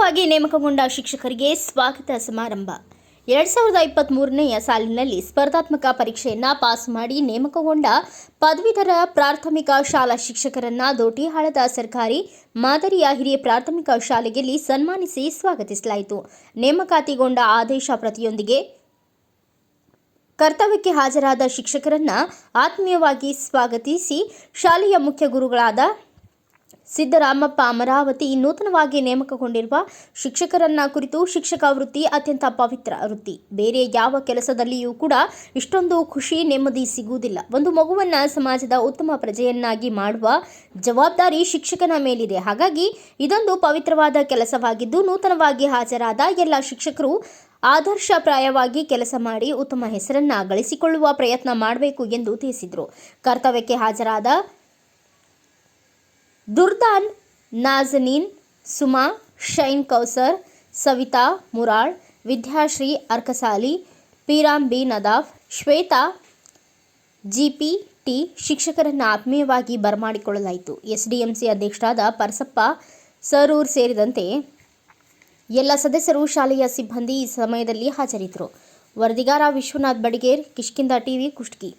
ನೂತನವಾಗಿ ನೇಮಕಗೊಂಡ ಶಿಕ್ಷಕರಿಗೆ ಸ್ವಾಗತ ಸಮಾರಂಭ. ಎರಡು ಸಾವಿರದ ಇಪ್ಪತ್ತ್ ಮೂರನೆಯ ಸಾಲಿನಲ್ಲಿ ಸ್ಪರ್ಧಾತ್ಮಕ ಪರೀಕ್ಷೆಯನ್ನು ಪಾಸ್ ಮಾಡಿ ನೇಮಕಗೊಂಡ ಪದವೀಧರ ಪ್ರಾಥಮಿಕ ಶಾಲಾ ಶಿಕ್ಷಕರನ್ನ ದೋಟಿಹಾಳದ ಸರ್ಕಾರಿ ಮಾದರಿಯ ಹಿರಿಯ ಪ್ರಾಥಮಿಕ ಶಾಲೆಯಲ್ಲಿ ಸನ್ಮಾನಿಸಿ ಸ್ವಾಗತಿಸಲಾಯಿತು. ನೇಮಕಾತಿಗೊಂಡ ಆದೇಶ ಪ್ರತಿಯೊಂದಿಗೆ ಕರ್ತವ್ಯಕ್ಕೆ ಹಾಜರಾದ ಶಿಕ್ಷಕರನ್ನ ಆತ್ಮೀಯವಾಗಿ ಸ್ವಾಗತಿಸಿ ಶಾಲೆಯ ಮುಖ್ಯ ಗುರುಗಳಾದ ಸಿದ್ದರಾಮಪ್ಪ ಅಮರಾವತಿ ನೂತನವಾಗಿ ನೇಮಕಗೊಂಡಿರುವ ಶಿಕ್ಷಕರನ್ನ ಕುರಿತು ಶಿಕ್ಷಕ ವೃತ್ತಿ ಅತ್ಯಂತ ಪವಿತ್ರ ವೃತ್ತಿ. ಬೇರೆ ಯಾವ ಕೆಲಸದಲ್ಲಿಯೂ ಕೂಡ ಇಷ್ಟೊಂದು ಖುಷಿ, ನೆಮ್ಮದಿ ಸಿಗುವುದಿಲ್ಲ. ಒಂದು ಮಗುವನ್ನ ಸಮಾಜದ ಉತ್ತಮ ಪ್ರಜೆಯನ್ನಾಗಿ ಮಾಡುವ ಜವಾಬ್ದಾರಿ ಶಿಕ್ಷಕನ ಮೇಲಿದೆ. ಹಾಗಾಗಿ ಇದೊಂದು ಪವಿತ್ರವಾದ ಕೆಲಸವಾಗಿದ್ದು, ನೂತನವಾಗಿ ಹಾಜರಾದ ಎಲ್ಲ ಶಿಕ್ಷಕರು ಆದರ್ಶಪ್ರಾಯವಾಗಿ ಕೆಲಸ ಮಾಡಿ ಉತ್ತಮ ಹೆಸರನ್ನ ಗಳಿಸಿಕೊಳ್ಳುವ ಪ್ರಯತ್ನ ಮಾಡಬೇಕು ಎಂದು ತಿಳಿಸಿದರು. ಕರ್ತವ್ಯಕ್ಕೆ ಹಾಜರಾದ Durdan Nazneen Suma, Shain Kausar, Savita, Mural, Vidyashree Arkasali, Peeram B Nadaf, Shweta GP T ಶಿಕ್ಷಕರನ್ನು ಆತ್ಮೀಯವಾಗಿ ಬರಮಾಡಿಕೊಳ್ಳಲಾಯಿತು. ಎಸ್ ಡಿ ಎಂ ಸಿ ಅಧ್ಯಕ್ಷರಾದ ಪರಸಪ್ಪ ಸರೂರ್ ಸೇರಿದಂತೆ ಎಲ್ಲ ಸದಸ್ಯರು ಶಾಲೆಯ ಸಿಬ್ಬಂದಿ ಈ ಸಮಯದಲ್ಲಿ ಹಾಜರಿದ್ದರು. ವರದಿಗಾರ ವಿಶ್ವನಾಥ್ ಬಡಿಗೇರ್ ಕಿಷ್ಕಿಂದ ಟಿವಿ, ಕುಷ್ಟಗಿ.